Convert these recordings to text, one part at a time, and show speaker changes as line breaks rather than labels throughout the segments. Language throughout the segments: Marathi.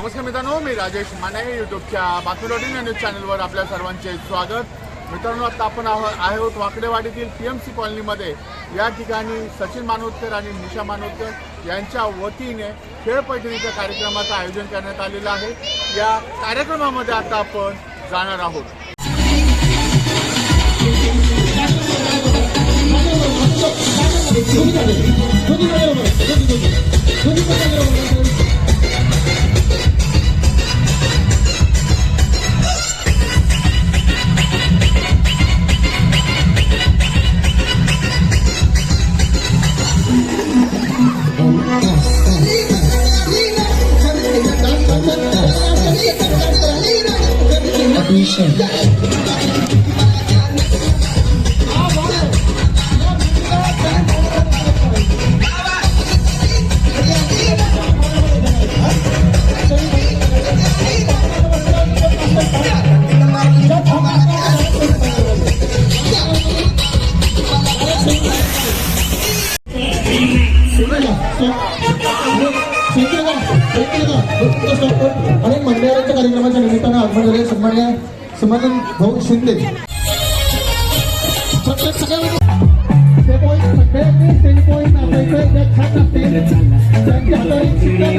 नमस्कार मित्रांनो मी राजेश माने युट्यूबच्या बातमी या न्यूज चॅनलवर आपल्या सर्वांचे स्वागत मित्रांनो आता आपण आहो- आहोत वाकडेवाडीतील पी एम सी कॉलनीमध्ये या ठिकाणी सचिन मानोतकर आणि निशा मानोतकर यांच्या वतीने खेळपैठणीच्या कार्यक्रमाचं आयोजन करण्यात आलेलं आहे या कार्यक्रमामध्ये आता आपण जाणार आहोत
समाधान भाऊ शिंदे सगळ्यांनी स्टेज पॉईंट असायचं ज्या छान असतील. त्यांच्या हाताने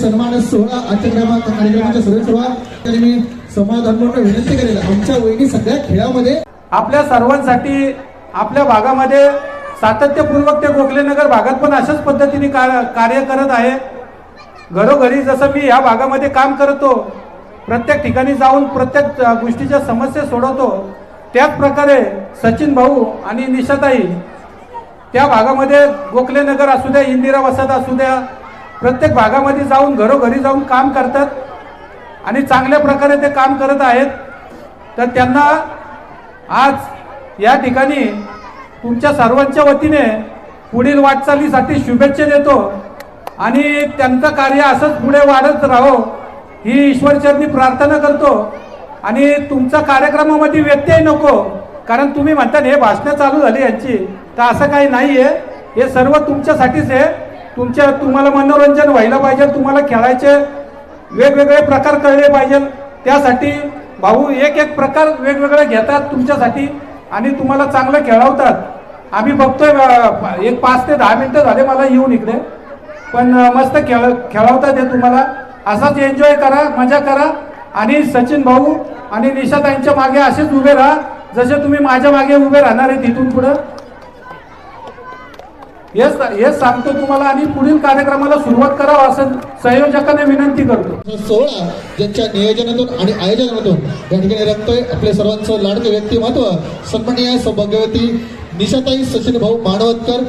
सन्मान सोहळा आजच्या कार्यक्रमाच्या सोहळा मी विनंती करेल आमच्या वहिनी सगळ्या खेळामध्ये
आपल्या सर्वांसाठी आपल्या भागामध्ये सातत्यपूर्वक ते गोखलेनगर भागात पण अशाच पद्धतीने का- कार्य करत आहे. घरोघरी जसं मी ह्या भागामध्ये काम करतो प्रत्येक ठिकाणी जाऊन प्रत्येक गोष्टीच्या समस्या सोडवतो त्याच प्रकारे सचिन भाऊ आणि निशाताई त्या भागामध्ये गोखले नगर असू द्या इंदिरा वसत असू द्या प्रत्येक भागामध्ये जाऊन घरोघरी जाऊन काम करतात आणि चांगल्या प्रकारे ते काम करत आहेत. तर त्यांना आज या ठिकाणी तुमच्या सर्वांच्या वतीने पुढील वाटचालीसाठी शुभेच्छा देतो आणि त्यांचं कार्य असंच पुढे वाढत राहो ही ईश्वरचरणी प्रार्थना करतो. आणि तुमचा कार्यक्रमामध्ये व्यत्यय नको कारण तुम्ही म्हणता हे भाषणं चालू झाली यांची. तर असं काही नाही आहे हे सर्व तुमच्यासाठीच आहे. तुमच्या तुम्हाला मनोरंजन व्हायला पाहिजे तुम्हाला खेळायचे वेगवेगळे प्रकार कळले पाहिजे. त्यासाठी भाऊ एक एक प्रकार वेगवेगळे घेतात तुमच्यासाठी आणि तुम्हाला चांगलं खेळवतात. आम्ही बघतोय एक पाच ते दहा मिनटं झाले मला येऊन इकडे. पण मस्त खेळ खेळवतात हे तुम्हाला. असाच एन्जॉय करा मजा करा. आणि सचिन भाऊ आणि निशाताईंच्या मागे असेच उभे राहा. जसे तुम्ही माझ्या मागे उभे राहणार आहे तिथून पुढं. हेच हेच सांगतो तुम्हाला आणि पुढील कार्यक्रमाला सुरुवात करावं असं संयोजकांना विनंती करतो.
हा सोहळा ज्यांच्या नियोजनातून आणि आयोजनातून या ठिकाणी रंगतोय आपल्या सर्वांचं लाडकं व्यक्तिमत्व. सन्माननीय सौभाग्यवती निशाताई सचिन भाऊ मानवतकर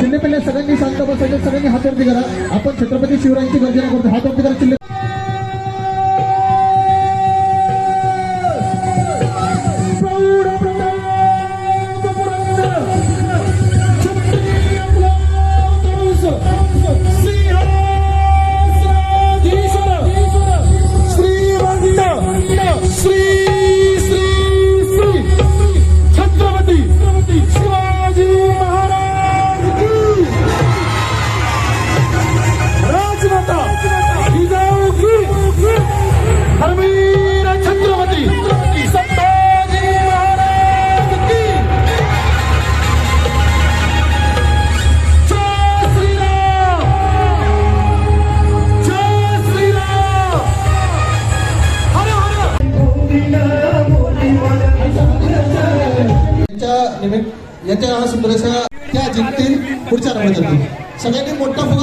चिल्ले पहिले सगळ्यांनी शांत बसायचे सगळ्यांनी हात वरती करा. आपण छत्रपती शिवरायांची गर्जना करतो. हात वरती करा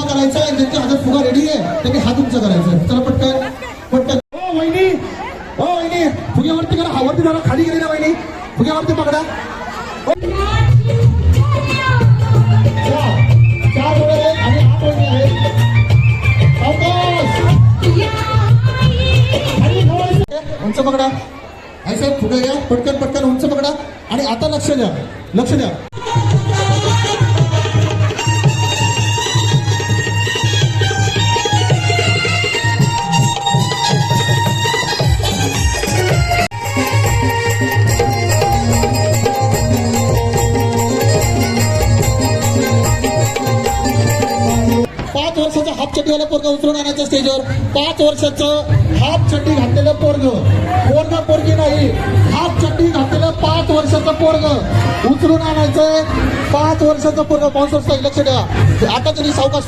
मोठा फुगा करायचा आहे. ज्यांच्या हातात फुगा रेडी आहे त्यांनी हात उंच करायचा आहे. चला पटकन पटकन. हो वहिनी. हो वहिनी. फुग्यावरती करा हावरती धरा खाली गेली ना वहिनी. फुग्यावरती पकडा. उंच पकडा. आई साहेब फुगा घ्या. पटकन पटकन उंच पकडा. आणि आता लक्ष द्या. लक्ष द्या. वर्षाचा पोरग उचलून आणायचं स्टेजवर पाच वर्षाचं हाफ चड्डी घातलेलं पोरग. पोरग पोरगी नाही हाफ चड्डी घातलेलं पाच वर्षाचं पोरग. उचलून आणायचंय. पाच वर्षाचं पोरग. पाच वर्षाचं लक्ष द्या. आता तरी सावकाश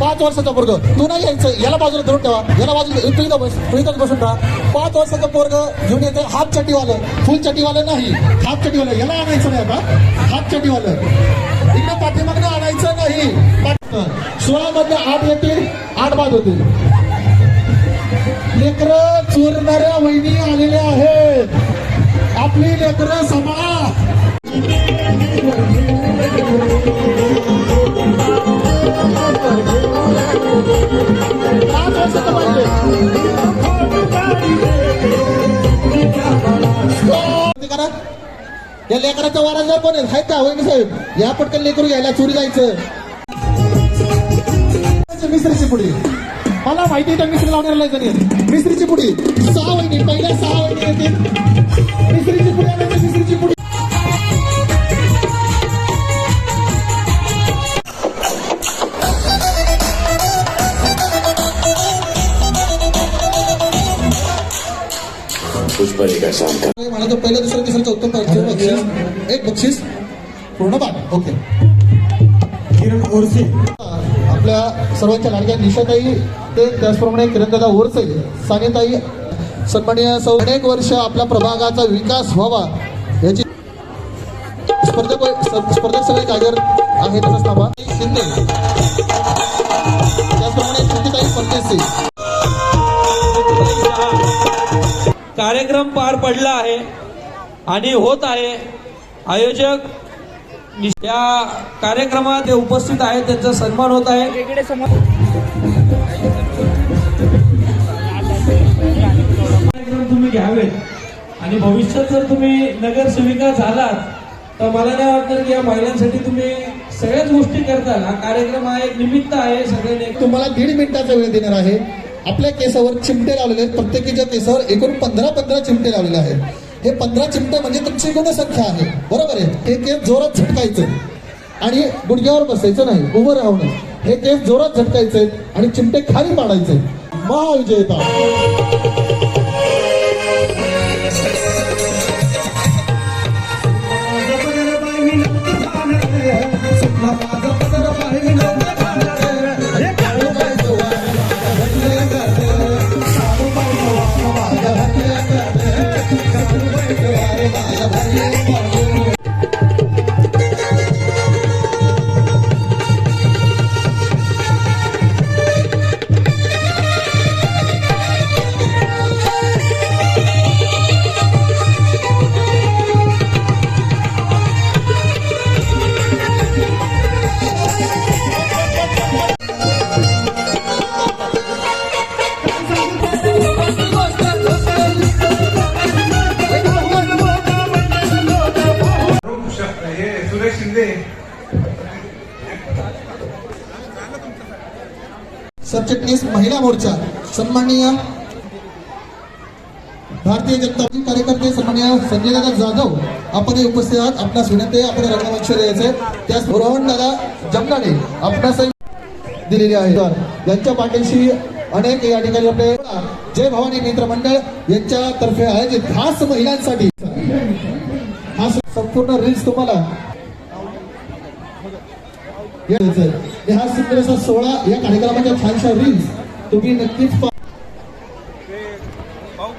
पाच वर्षाचा पोरग. तू नाही यायचं. याला बाजूला धरून ठेवा. याला बाजूला तू इथं बस. तू इथंच बसून राहा. पाच वर्षाचं पोरग घेऊन येते. हाफ चड्डीवालं. फुल चड्डीवालं नाही. हाफ चड्डीवालं. याला आणायचं नाही आता हाफ चड्डीवालं. इकडे पाठीमागनं आणायचं नाही. सोळा मधले आठ येतील आठ बाद होतील. लेकर चोरणाऱ्या वहिनी आलेल्या आहेत. आपली लेकर सांभाळा करा. या लेकराच्या वाराजवळ कोण आहेत? आहेत का? वहिनी साहेब? या पटकन लेकरू घ्यायला चोरी जायचं. मिस्त्रीची पुढी. मला माहिती आहे त्या मिस्त्री लावण्याला जणी मिस्त्रीची पुढी. सहा वहिनी पहिल्या सहा वहिनी येतील मिस्त्रीची पुढी मिस्त्रीची पुढी. मला तर पहिलं दुसरं तिसरं चौथं पाचवं बक्षीस एक बक्षीस. पूर्ण बाद ओके. किरण ओरसे. आपल्या सर्वांच्या लाडक्या निशाताई ते त्याचप्रमाणे किरणदादा ओरसे सानेताई सन्माननीय सौ अनेक वर्ष आपल्या प्रभागाचा विकास व्हावा याची स्पर्धक स्पर्धक सगळे कार्यरत आहेत तसंच नावा शिंदे. त्याचप्रमाणे सुनीताई परदेशी
कार्यक्रम पार पडला आहे आणि होत आहे. आयोजक या कार्यक्रमात ते उपस्थित आहेत त्यांचा सन्मान होत आहे. कार्यक्रम तुम्ही घ्यावेत. आणि भविष्यात जर तुम्ही नगरसेविका झालात तर मला नाही वाटणार की या महिलांसाठी तुम्ही सगळ्याच गोष्टी करताल. हा कार्यक्रम हा एक निमित्त आहे सगळ्यांनी
तुम्हाला दीड मिनिटाचा वेळ देणार आहे. आपल्या केसावर चिमटे लावलेले आहेत. प्रत्येकीच्या केसावर एकूण पंधरा पंधरा चिमटे लावलेले आहेत. हे पंधरा चिमटे म्हणजे तुमची गुणसंख्या आहे. बरोबर आहे? हे केस जोरात झटकायचं. आणि गुडघ्यावर बसायचं नाही उभं राहून. हे केस जोरात झटकायचंय आणि चिमटे खाली पाडायचे. महाविजयता महिला मोर्चा सन्माननीय भारतीय जनता कार्यकर्ते सन्माननीय संजय दादा जाधव आपण उपस्थित आहात. आपणास विनंती आहे आपण रंगमंच द्यायचे त्यास रोहन दादा जमनाने आपणास दिलेली आहे. यांच्या पाठीशी अनेक या ठिकाणी आपले जय भवानी मित्र मंडळ यांच्यातर्फे आयोजित खास महिलांसाठी. हा संपूर्ण रील्स तुम्हाला हा सुंदर असा सोहळा या कार्यक्रमाच्या छानशा रील्स तुम्ही नक्कीच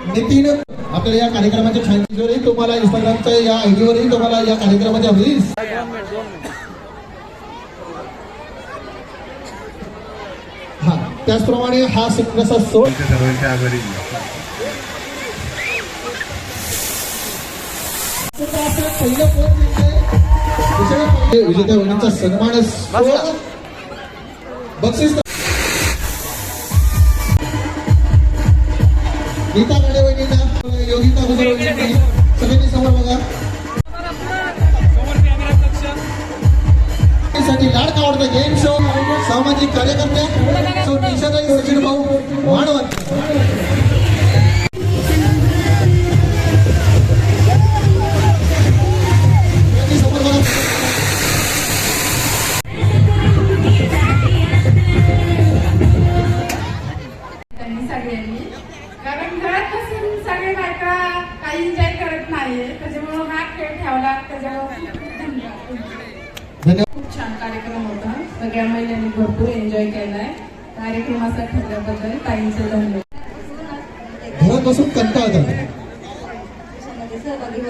नितीन आपल्याला या कार्यक्रमाच्या छानजीवरही तुम्हाला इंस्टाग्रामच्या या आयडीवरही तुम्हाला या कार्यक्रमाच्या रील्स हा त्याचप्रमाणे हा सुप्रसा सोड
सर्वांच्या आभारी
पहिलं कोण विजेत्या मुलींचा सन्मान बक्षीस Kita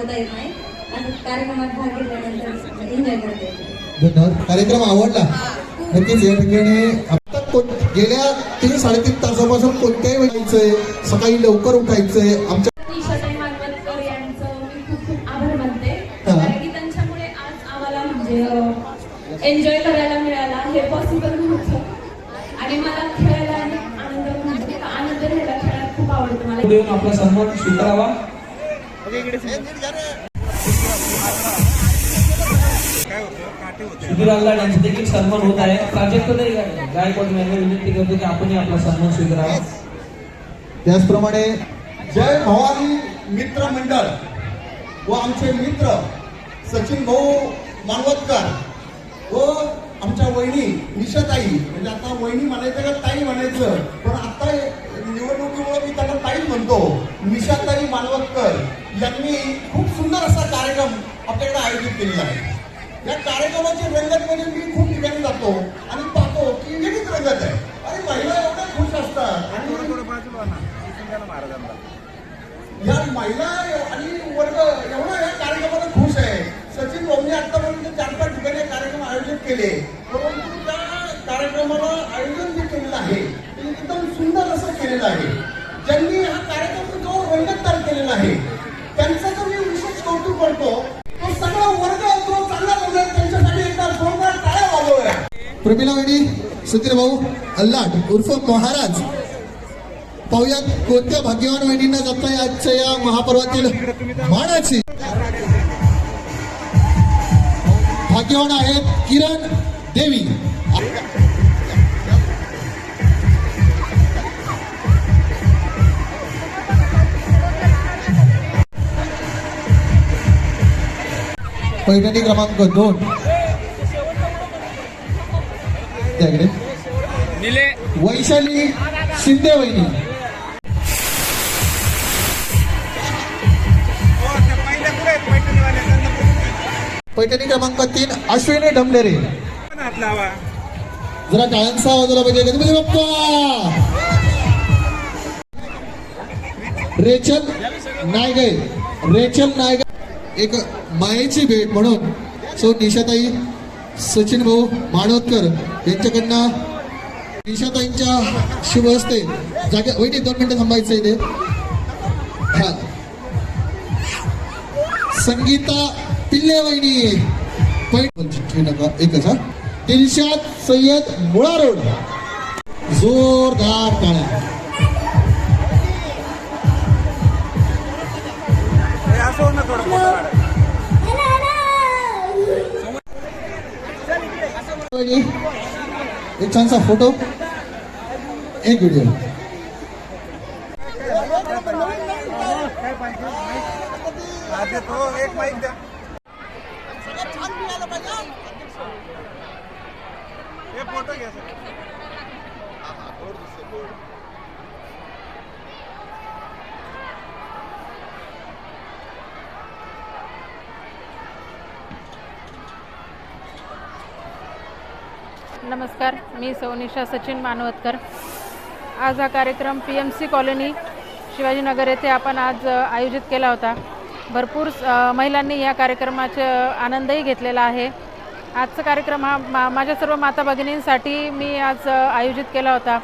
त्याच्यामध्ये सहभागी होता येत नाही. आणि कार्यक्रमात भाग घेतल्यानंतर एन्जॉय करता येते.
धन्यवाद. कार्यक्रम आवडला. नक्कीच या ठिकाणी गेल्या तीन साडेतीन तासापासून कोणत्याही वेळायचंय सकाळी लवकर उठायचंय आमच्या
ईशाताई मालवणकर यांचं मी खूप खूप आभार मानते. कारण की त्यांच्यामुळे आज आम्हाला म्हणजे एन्जॉय करायला मिळाला. हे पॉसिबल नव्हतं. आणि मला खेळायला आणि आनंद आनंद घ्यायला खेळायला खूप आवडतं मला.
आपला सन्मान स्वीकारावा. सुधीर अल्लाड यांचा देखील सन्मान होत आहे. प्राजक्त गायकवाड यांना विनंती करतो की आपणही आपला सन्मान स्वीकारावा.
त्याचप्रमाणे
जय भवानी मित्र मंडळ व आमचे मित्र सचिन भाऊ मानवतकर व आमच्या वहिनी निशाताई. म्हणजे आता वहिनी म्हणायचं का ताई म्हणायचं पण आता निवडणुकीमुळे मी त्यांना ताई म्हणतो निशाताई मानवतकर. यांनी खूप सुंदर असा कार्यक्रम आपल्याकडे आयोजित केलेला आहे. या कार्यक्रमाची रंगत म्हणजे मी खूप ठिकाणी जातो आणि पाहतो की वेगळीच रंगत आहे. आणि महिला एवढ्या खुश असतात. आणि या महिला आणि वर्ग एवढा या कार्यक्रमाला खुश आहे. सचिन भाऊनी आतापर्यंत चार पाच ठिकाणी कार्यक्रम आयोजित केले. परंतु त्या कार्यक्रमाला आयोजन जे केलेलं आहे ते एकदम सुंदर असं केलेलं आहे. ज्यांनी हा कार्यक्रम जो रंगतदार केलेला आहे
प्रमिला वहिनी सुधीर भाऊ अल्लाट उर्फ महाराज. पाहुयात कोणत्या भाग्यवान वहिनींना जाता आजच्या या महापर्वातील मानाची. भाग्यवान आहेत किरण देवी. पैठणी क्रमांक दोन. त्याकडे. वैशाली शिंदे वहिनी. पैठणी क्रमांक तीन अश्विनी ढमलेरे जरा टाळ्यांचा आवाज आला पाहिजे. गणपती बाप्पा! रेचल नायगे रेचल नायगे एक मायेची भेट म्हणून. सो निशाताई सचिन भाऊ माणोदकर यांच्याकडनं निशाताईंच्या शुभ हस्ते जागे वहिनी दोन मिनिटं थांबायचं इथे. हा. संगीता पिल्ले वहिनी. नका एकच हा. दिलशाद सय्यद मुळा रोड जोरदार टाळ्या. वहिनी, एक छानसा फोटो. एक व्हिडिओ
एक माईक द्या हे फोटो घ्या
नमस्कार मी सौनिशा सचिन मानवतकर. आज हा कार्यक्रम P M C colony Shivajinagar येथे आपण आज आयोजित केला होता. भरपूर महिलांनी या कार्यक्रमाचा आनंदही घेतलेला आहे. आजचा कार्यक्रम हा मा माझ्या सर्व माता भगिनींसाठी मी आज आयोजित केला होता.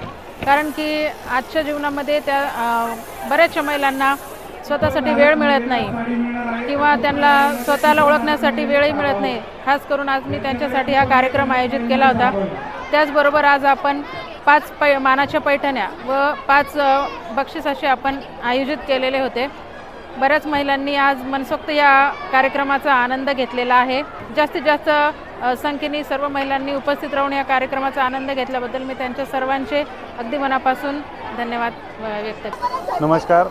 कारण की आजच्या जीवनामध्ये त्या बऱ्याचशा महिलांना स्वतःसाठी वेळ मिळत नाही किंवा त्यांना स्वतःला ओळखण्यासाठी वेळही मिळत नाही. खास करून आज मी त्यांच्यासाठी हा कार्यक्रम आयोजित केला होता. त्याचबरोबर आज आपण पाच पै मानाच्या पैठण्या व पाच बक्षीस असे आपण आयोजित केलेले होते. बऱ्याच महिलांनी आज मनसोक्त या कार्यक्रमाचा आनंद घेतलेला आहे. जास्तीत जास्त संख्येने सर्व महिलांनी उपस्थित राहून या कार्यक्रमाचा आनंद घेतल्याबद्दल मी त्यांच्या सर्वांचे अगदी मनापासून धन्यवाद व्यक्त
नमस्कार.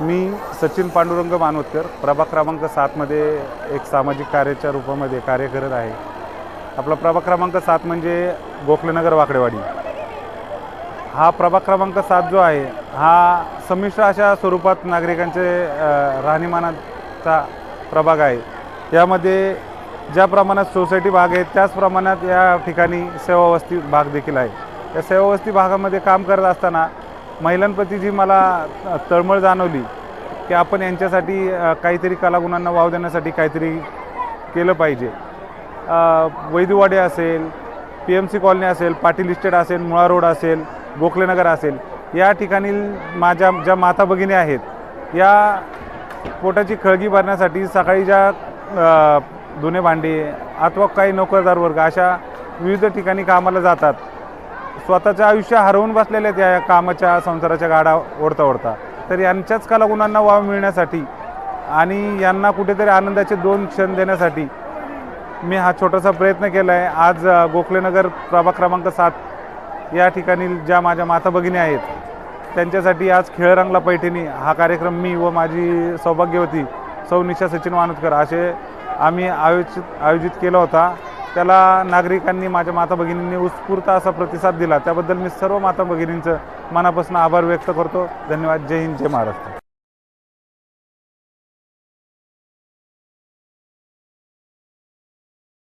मी सचिन पांडुरंग मानवतकर प्रभाग क्रमांक सातमध्ये एक सामाजिक कार्याच्या रूपामध्ये कार्य करत आहे. आपला प्रभाग क्रमांक सात म्हणजे गोखलेनगर वाकडेवाडी. हा प्रभाग क्रमांक सात जो आहे हा संमिश्र अशा स्वरूपात नागरिकांचे राहणीमानाचा प्रभाग आहे. यामध्ये ज्या प्रमाणात सोसायटी भाग आहे त्याच प्रमाणात या ठिकाणी सेवावस्ती भाग देखील आहे. या सेवावस्ती भागामध्ये काम करत असताना महिलांप्रती जी मला तळमळ जाणवली की आपण यांच्यासाठी काहीतरी कलागुणांना वाव देण्यासाठी काहीतरी केलं पाहिजे. अ, असेल पी एम सी कॉलनी असेल पाटील इस्टेट असेल मुळा रोड असेल गोखलेनगर असेल या ठिकाणी माझ्या ज्या माता भगिनी आहेत या पोटाची खळगी भरण्यासाठी सकाळी ज्या धुणे भांडे अथवा काही नोकरदार वर्ग अशा विविध ठिकाणी कामाला जातात स्वतःचं आयुष्य हरवून बसलेले त्या या कामाच्या संसाराच्या गाडा ओढता ओढता. तर यांच्याच कलागुणांना वाव मिळण्यासाठी आणि यांना कुठेतरी आनंदाचे दोन क्षण देण्यासाठी मी हा छोटासा प्रयत्न केला आहे आज गोखलेनगर प्रभाग क्रमांक सात या ठिकाणी ज्या माझ्या माता भगिनी आहेत त्यांच्यासाठी आज खेळरंगला पैठणी हा कार्यक्रम मी व माझी सौभाग्यवती सौ निशा सचिन वानोदकर असे आम्ही आयोजित आयोजित केला होता. त्याला नागरिकांनी माझ्या माता भगिनींनी उत्स्फूर्त असा प्रतिसाद दिला. त्याबद्दल मी सर्व माता भगिनींचं मनापासून आभार व्यक्त करतो. धन्यवाद. जय हिंद जय महाराष्ट्र.